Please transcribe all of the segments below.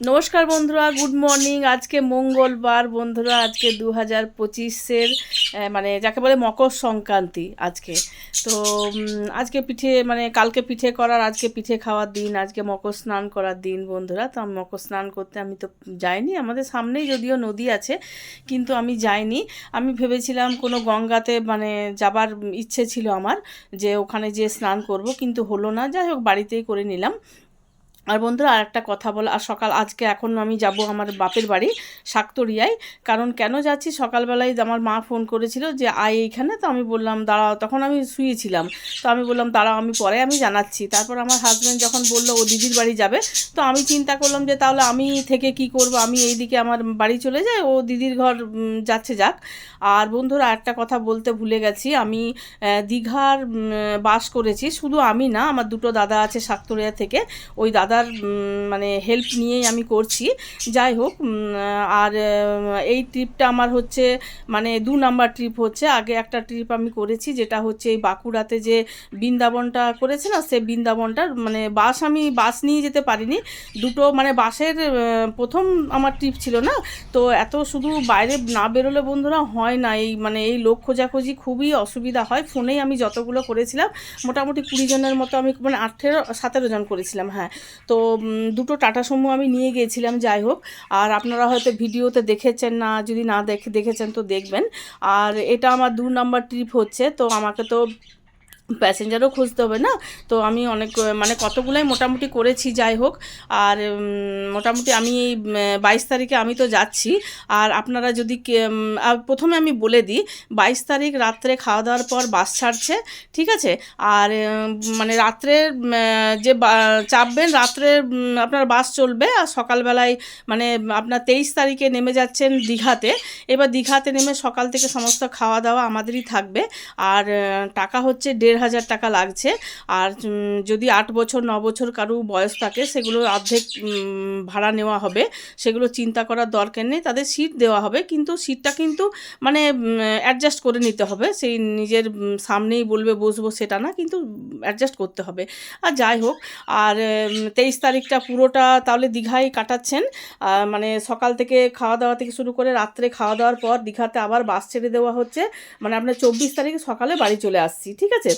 নমস্কার বন্ধুরা, good morning. আজকে মঙ্গলবার বন্ধুরা, আজকে দু হাজার পঁচিশের মানে যাকে বলে মকর সংক্রান্তি আজকে। তো আজকে পিঠে মানে কালকে পিঠে করার, আজকে পিঠে খাওয়ার দিন, আজকে মকর স্নান করার দিন বন্ধুরা। তো আমি মকর স্নান করতে আমি তো যাইনি, আমাদের সামনেই যদিও নদী আছে, কিন্তু আমি যাইনি। আমি ভেবেছিলাম কোনো গঙ্গাতে মানে যাবার ইচ্ছে ছিল আমার, যে ওখানে যেয়ে স্নান করব, কিন্তু হলো না। যাই হোক, বাড়িতেই করে নিলাম। আর বন্ধুরা আর একটা কথা বলা, আর সকাল, আজকে এখন আমি যাব আমার বাপের বাড়ি, শাকতরিয়ায়। কারণ কেন যাচ্ছি? সকালবেলায় আমার মা ফোন করেছিল যে, আয় এইখানে। তো আমি বললাম, দাঁড়াও। তখন আমি শুয়েছিলাম। তো আমি বললাম, দাঁড়াও, আমি পরে আমি জানাচ্ছি। তারপর আমার হাজব্যান্ড যখন বলল, ও দিদির বাড়ি যাবে? তো আমি চিন্তা করলাম যে, তাহলে আমি থেকে কি করব? আমি এইদিকে আমার বাড়ি চলে যাই, ও দিদির ঘর যাচ্ছে যাক। আর বন্ধুরা একটা কথা বলতে ভুলে গেছি। আমি দীঘার বাস করেছি। শুধু আমি না, আমার দুটো দাদা আছে শাকতরিয়া থেকে। ওই দাদার মানে হেল্প নিয়েই আমি করছি। যাই হোক আর এই ট্রিপটা আমার হচ্ছে মানে দু নাম্বার ট্রিপ হচ্ছে। আগে একটা ট্রিপ আমি করেছি, যেটা হচ্ছে এই বাঁকুড়াতে যে বৃন্দাবনটা করেছে না, সে বৃন্দাবনটার মানে বাস আমি, বাস নিয়ে যেতে পারিনি। দুটো মানে বাসের প্রথম আমার ট্রিপ ছিল না। তো এত শুধু বাইরে না বেরোলে বন্ধুরা হয় না। এই মানে এই লোক খোঁজাখুঁজি খুবই অসুবিধা হয়। ফোনেই আমি যতগুলো করেছিলাম, মোটামুটি কুড়ি জনের মতো আমি মানে আঠেরো, সতেরো জন করেছিলাম হ্যাঁ। তো দুটো টাটা সুমো আমি নিয়ে গিয়েছিলাম, যাই হোক। আর আপনারা হয়তো ভিডিওতে দেখেছেন না, যদি না দেখে, দেখেছেন তো দেখবেন। আর এটা আমার দু নাম্বার ট্রিপ হচ্ছে, তো আমাকে তো প্যাসেঞ্জারও খুঁজতে হবে না? তো আমি অনেক মানে কতগুলোই মোটামুটি করেছি যাই হোক। আর মোটামুটি আমি এই বাইশ তারিখে আমি তো যাচ্ছি। আর আপনারা যদি প্রথমে আমি বলে দিই, বাইশ তারিখ রাত্রে খাওয়া দাওয়ার পর বাস ছাড়ছে, ঠিক আছে? আর মানে রাত্রে যে চাপবেন রাত্রে আপনার বাস চলবে। আর সকালবেলায় মানে আপনার তেইশ তারিখে নেমে যাচ্ছেন দীঘাতে। এবার দীঘাতে নেমে সকাল থেকে সমস্ত খাওয়া দাওয়া আমাদেরই থাকবে। আর, টাকা হচ্ছে দেড় হাজার টাকা লাগছে। আর যদি আট বছর, ন বছর কারও বয়স থাকে, সেগুলো অর্ধেক ভাড়া নেওয়া হবে। সেগুলো চিন্তা করার দরকার নেই। তাদের সিট দেওয়া হবে। কিন্তু সিটটা কিন্তু মানে অ্যাডজাস্ট করে নিতে হবে। সেই নিজের সামনেই বলবে, বসবো সেটা না, কিন্তু অ্যাডজাস্ট করতে হবে। আর যাই হোক, আর তেইশ তারিখটা পুরোটা তাহলে দীঘায় কাটাচ্ছেন। মানে সকাল থেকে খাওয়া দাওয়া থেকে শুরু করে রাত্রে খাওয়া দাওয়ার পর দীঘাতে আবার বাস ছেড়ে দেওয়া হচ্ছে। মানে আপনার চব্বিশ তারিখে সকালে বাড়ি চলে আসছি, ঠিক আছে?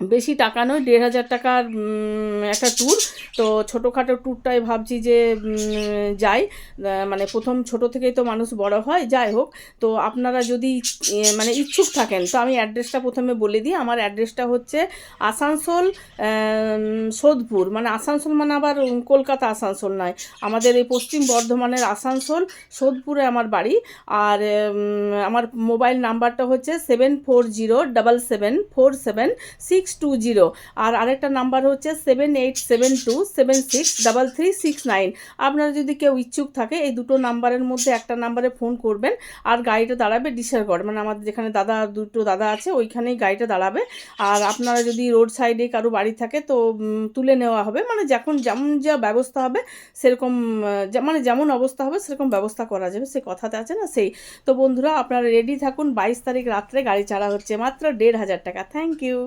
বেশি টাকা নয়, দেড় হাজার টাকার একটা ট্যুর তো ছোটোখাটো ট্যুরটাই ভাবছি যে যাই। মানে প্রথম ছোট থেকেই তো মানুষ বড় হয়, যাই হোক। তো আপনারা যদি মানে ইচ্ছুক থাকেন, তো আমি অ্যাড্রেসটা প্রথমে বলে দিই। আমার অ্যাড্রেসটা হচ্ছে আসানসোল সোদপুর। মানে আসানসোল মানে আবার কলকাতা আসানসোল নয়। আমাদের এই পশ্চিম বর্ধমানের আসানসোল, সোদপুরে আমার বাড়ি। আর আমার মোবাইল নাম্বারটা হচ্ছে seven four zero double seven four seven six two zero আর আরেকটা নাম্বার হচ্ছে seven eight seven two seven six double three six nine আপনারা যদি কেউ ইচ্ছুক থাকে, এই দুটো নাম্বারের মধ্যে একটা নাম্বারে ফোন করবেন আর গাড়িটা দাঁড়াবে ডিসারগড়। মানে আমাদের যেখানে দাদা, দুটো দাদা আছে, ওইখানেই গাড়িটা দাঁড়াবে। আর আপনারা যদি রোড সাইডে কারও বাড়ি থাকে, তো তুলে নেওয়া হবে। মানে যখন যেমন যা ব্যবস্থা হবে, সেরকম মানে যেমন অবস্থা হবে, সেরকম ব্যবস্থা করা যাবে। সে কথাতে আছে না, সেই। তো বন্ধুরা, আপনারা রেডি থাকুন, বাইশ তারিখ রাত্রে গাড়ি ছাড়া হচ্ছে। মাত্র দেড় হাজার টাকা। Thank you